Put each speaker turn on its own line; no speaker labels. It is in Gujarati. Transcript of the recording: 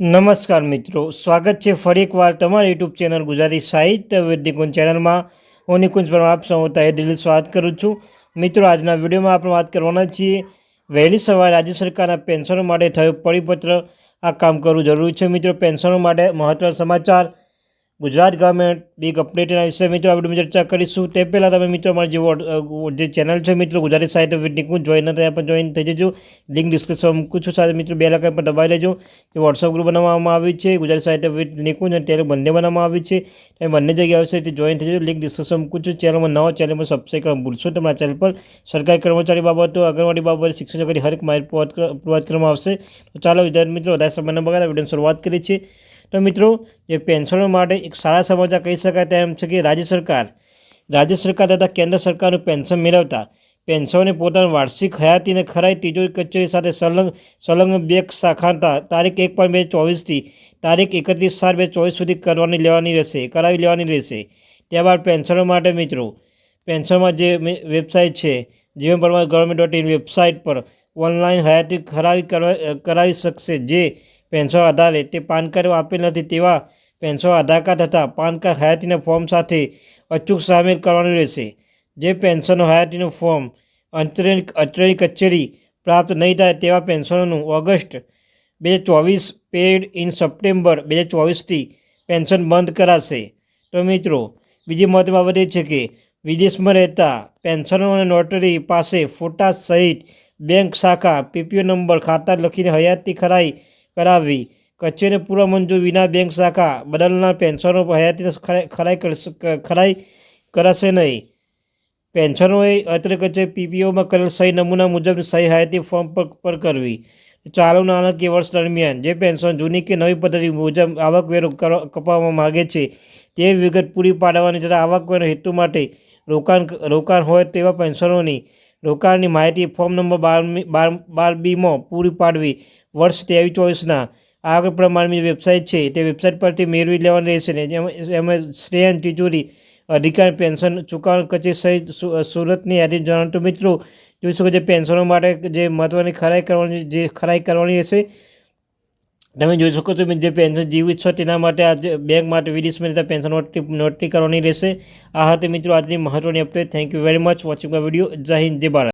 નમસ્કાર મિત્રો, સ્વાગત છે ફરી એકવાર તમારા યુટ્યુબ ચેનલ ગુજરાતી સાહિત્ય વિદ્યકુંજ ચેનલમાં. હું નિકુંજ પરમાર, આપ સૌ તહે દિલ્હી સ્વાગત કરું છું. મિત્રો, આજના વિડીયોમાં આપણે વાત કરવાના છીએ, વહેલી સવારે રાજ્ય સરકારના પેન્શનો માટે થયો પરિપત્ર. આ કામ કરવું જરૂરી છે મિત્રો, પેન્શનો માટે મહત્વના સમાચાર. ગુજરાત ગવર્મેન્ટ બિગ અપડેટ એના વિશે મિત્રો આપણે ચર્ચા કરીશું. તે પહેલાં તમે મિત્રો મારી જે જે ચેનલ છે મિત્રો, ગુજરાતી સાહિત્ય વિદ નિકુંજ જોઈન નથી પણ જોઈન થઈ જજો. લિંક ડિસ્ક્રિપ્શન મૂકું છું. સાથે મિત્રો બે લાખ પણ દબાવી લેજો. જે વોટ્સઅપ ગ્રુપ બનાવવામાં આવ્યું છે, ગુજરાતી સાહિત્ય વિદ નિકુંજ અને ત્યારે બંને બનાવવામાં આવ્યું છે. એ બંને જગ્યાએ આવશે તે જોઈન થઈ જજો. લિંક ડિસ્ક્રિપ્શન મૂકું છું. ચેનલમાં નવા ચેનલમાં સબસ્ક્રાઈબ કરવા ભૂલશો તમારા ચેનલ પર સરકારી કર્મચારી બાબતો, આંગણવાડી બાબતે, શિક્ષણ કરી હરેક માહિતી પ્રોવાઈડ કરવામાં આવશે. તો ચાલો વિદ્યાર્થી મિત્રો, વધારે સમયના બગાડ. વીડિયો શરૂઆત કરી છીએ. તો મિત્રો, જે પેન્શનો માટે એક સારા સમાચાર કહી શકાય તેમ છે કે રાજ્ય સરકાર રાજ્ય સરકાર તથા કેન્દ્ર સરકારનું પેન્શન મેળવતા, પેન્શનને પોતાની વાર્ષિક હયાતીને ખરાઈ તિજોરી કચેરી સાથે સંલગ્ન સંલગ્ન બે શાખાતા તારીખ એક પણ બે ચોવીસથી તારીખ એકત્રીસ સાત બે ચોવીસ સુધી કરવાની લેવાની રહેશે, કરાવી લેવાની રહેશે. ત્યારબાદ પેન્શનો માટે મિત્રો, પેન્શનમાં જે વેબસાઇટ છે, Jeevan Pramaan government dot in website પર ઓનલાઈન હયાતી ખરાવી કરાવી શકશે, જે પેન્શન આધારે તે પાન કાર્ડ આપેલ નથી તેવા પેન્શન આધાર કાર્ડ તથા પાન કાર્ડ હયાતીના ફોર્મ સાથે અચૂક સામેલ કરવાનું રહેશે. જે પેન્શનનો હયાતીનું ફોર્મ અંતરે અત્રેની કચેરી પ્રાપ્ત નહીં થાય તેવા પેન્શનોનું ઓગસ્ટ બે હજાર ચોવીસ પેડ ઇન સપ્ટેમ્બર બે હજાર ચોવીસથી પેન્શન બંધ કરાશે. તો મિત્રો, બીજી મહત્વની બાબત એ છે કે વિદેશમાં રહેતા પેન્શનો અને નોટરી પાસે ફોટા સહિત બેંક શાખા પીપીઓ નંબર ખાતા લખીને હયાતી ખરાઈ કરાવવી કચેરીને પૂર્વ મંજૂર વિના બેંક શાખા બદલનાર પેન્શનો હયાતીને ખરાઈ ખરાઈ કરશે- નહીં. પેન્શનોએ અત્રે કચેરી પીપીઓમાં કરેલ સહી નમૂના મુજબ સહી હયાતી ફોર્મ પર કરવી. ચાલુ નાણાકીય વર્ષ દરમિયાન જે પેન્શન જૂની કે નવી પદ્ધતિ મુજબ આવકવેરો કપાવવા માગે છે, તે વિગત પૂરી પાડવાની તથા આવકવેરો હેતુ માટે રોકાણ રોકાણ હોય તેવા પેન્શનોની રોકાણની માહિતી ફોર્મ નંબર બાર બાર બીમાં પૂરી પાડવી. વર્ષ ત્રેવીસ ચોવીસના આગળ પ્રમાણની વેબસાઇટ છે. તે વેબસાઇટ પરથી મેળવી લેવાની રહેશે ને એમાં શ્રેયન તિજોરી, અધિકાર, પેન્શન, ચૂકવણી કચેરી સહિત સુરતની યાદી જણાવતો મિત્રો. જોઈ શકો છો, પેન્શનો માટે જે મહત્ત્વની ખરાઈ કરવાની, જે ખરાઈ કરવાની રહેશે. તમે જોઈ શકો છો, જે પેન્શન જીવિત છો તેના માટે આજે બેંક માટે વિદેશમાં જતા પેન્શન નોટરી કરવાની રહેશે. આ હતી મિત્રો આજની મહત્વની update thank you very much watching my video જય હિન્દ, જય ભારત.